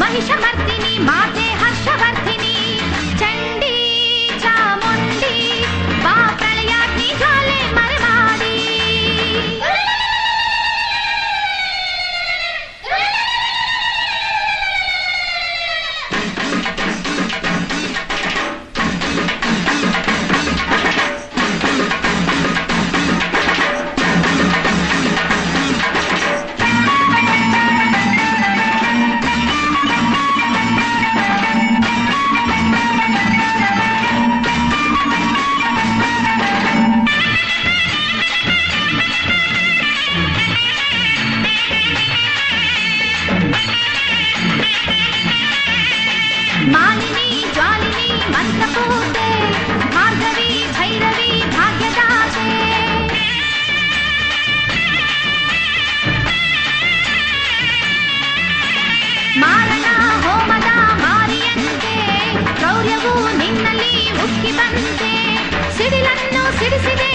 మహిషమర్దిని మా ಮಾಲಿನಿ ಜ್ವಾಲಿನಿ ಮಂತ್ರಪೂತೆ ಮಾರ್ಗವಿ ಭೈರವಿ ಭಾಗ್ಯದಾತೆ ಮಾರಣ ಹೋಮದ ಮಾರಿಯಂತೆ ಕ್ರೌರ್ಯವು ನಿನ್ನಲ್ಲಿ ಉಕ್ಕಿ ಬಂತೆ ಸಿಡಿಲನ್ನು ಸಿಡಿಸಿದೆ